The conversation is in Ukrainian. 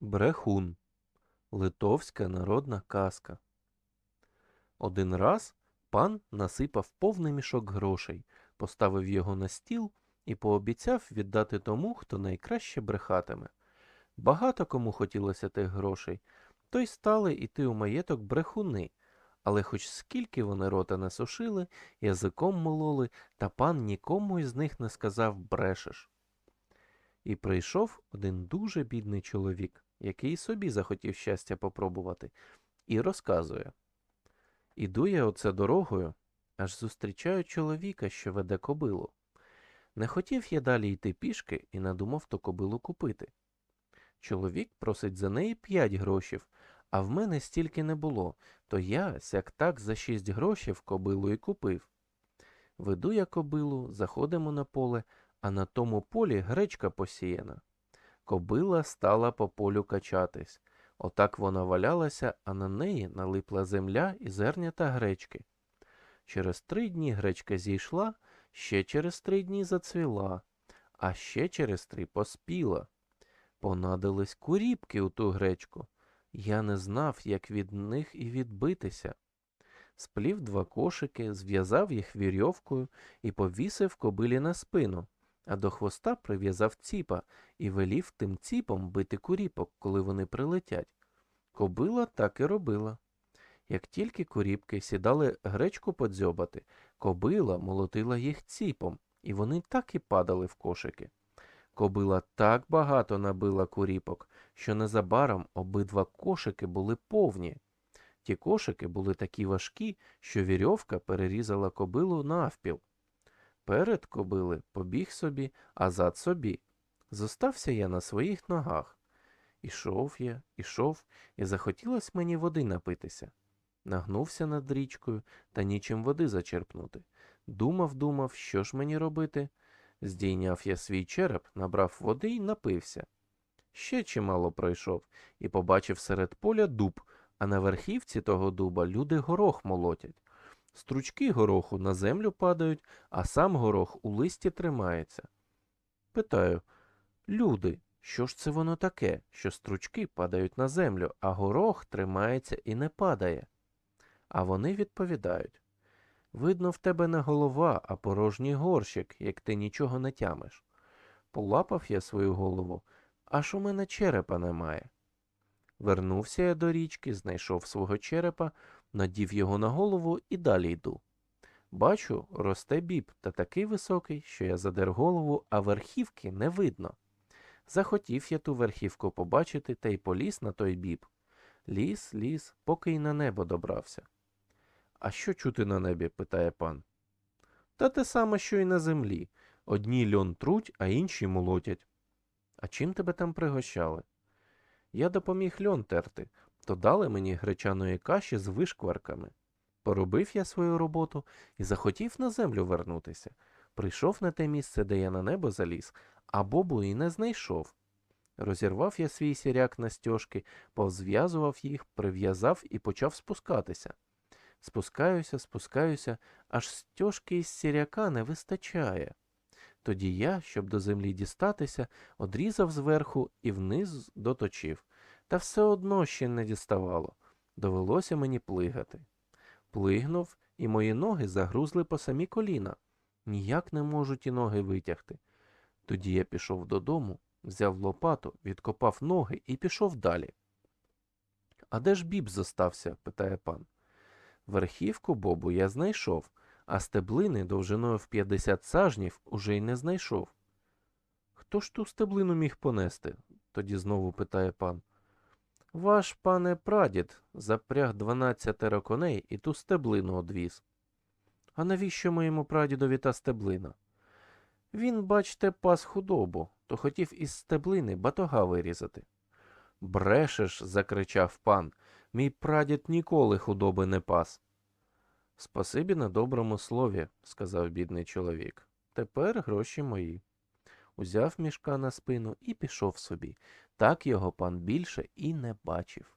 Брехун. Литовська народна казка. Один раз пан насипав повний мішок грошей, поставив його на стіл і пообіцяв віддати тому, хто найкраще брехатиме. Багато кому хотілося тих грошей, то й стали іти у маєток брехуни, але хоч скільки вони рота не сушили, язиком мололи, та пан нікому із них не сказав брешеш. І прийшов один дуже бідний чоловік, який собі захотів щастя попробувати, і розказує. Іду я оце дорогою, аж зустрічаю чоловіка, що веде кобилу. Не хотів я далі йти пішки і надумав ту кобилу купити. Чоловік просить за неї п'ять грошів, а в мене стільки не було, то я сяк так за шість грошів кобилу і купив. Веду я кобилу, заходимо на поле, а на тому полі гречка посіяна. Кобила стала по полю качатись. Отак вона валялася, а на неї налипла земля і зернята гречки. Через три дні гречка зійшла, ще через три дні зацвіла, а ще через три поспіла. Понадились куріпки у ту гречку. Я не знав, як від них і відбитися. Сплів два кошики, зв'язав їх вірьовкою і повісив кобилі на спину, а до хвоста прив'язав ціпа і велів тим ціпом бити куріпок, коли вони прилетять. Кобила так і робила. Як тільки куріпки сідали гречку подзьобати, кобила молотила їх ціпом, і вони так і падали в кошики. Кобила так багато набила куріпок, що незабаром обидва кошики були повні. Ті кошики були такі важкі, що вірьовка перерізала кобилу навпіл. Перед кобили побіг собі, а зад собі. Зостався я на своїх ногах. Ішов я, ішов, і захотілось мені води напитися. Нагнувся над річкою та нічим води зачерпнути. Думав, думав, що ж мені робити. Здійняв я свій череп, набрав води й напився. Ще чимало пройшов і побачив серед поля дуб, а на верхівці того дуба люди горох молотять. Стручки гороху на землю падають, а сам горох у листі тримається. Питаю, люди, що ж це воно таке, що стручки падають на землю, а горох тримається і не падає? А вони відповідають Видно, в тебе не голова, а порожній горщик, як ти нічого не тямиш. Полапав я свою голову, аж у мене черепа немає. Вернувся я до річки, знайшов свого черепа, надів його на голову і далі йду. Бачу, росте біб та такий високий, що я задер голову, а верхівки не видно. Захотів я ту верхівку побачити та й поліз на той біб. Ліс, ліс, поки й на небо добрався. А що чути на небі? питає пан. Та те саме, що й на землі. Одні льон труть, а інші молотять. А чим тебе там пригощали? Я допоміг льон терти, то дали мені гречаної каші з вишкварками. Поробив я свою роботу і захотів на землю вернутися. Прийшов на те місце, де я на небо заліз, а бобу і не знайшов. Розірвав я свій сіряк на стяжки, повзв'язував їх, прив'язав і почав спускатися. Спускаюся, спускаюся, аж стяжки із сіряка не вистачає. Тоді я, щоб до землі дістатися, одрізав зверху і вниз доточив. Та все одно ще не діставало. Довелося мені плигати. Плигнув, і мої ноги загрузли по самі коліна. Ніяк не можу ті ноги витягти. Тоді я пішов додому, взяв лопату, відкопав ноги і пішов далі. А де ж біб зостався? питає пан. Верхівку бобу я знайшов, а стеблини довжиною в 50 сажнів уже й не знайшов. Хто ж ту стеблину міг понести? тоді знову питає пан. Ваш пане прадід запряг дванадцятеро коней і ту стеблину одвіз. А навіщо моєму прадідові та стеблина? Він, бачте, пас худобу, то хотів із стеблини батога вирізати. Брешеш, закричав пан, мій прадід ніколи худоби не пас. Спасибі на доброму слові, сказав бідний чоловік. Тепер гроші мої. Узяв мішка на спину і пішов собі. Так його пан більше і не бачив.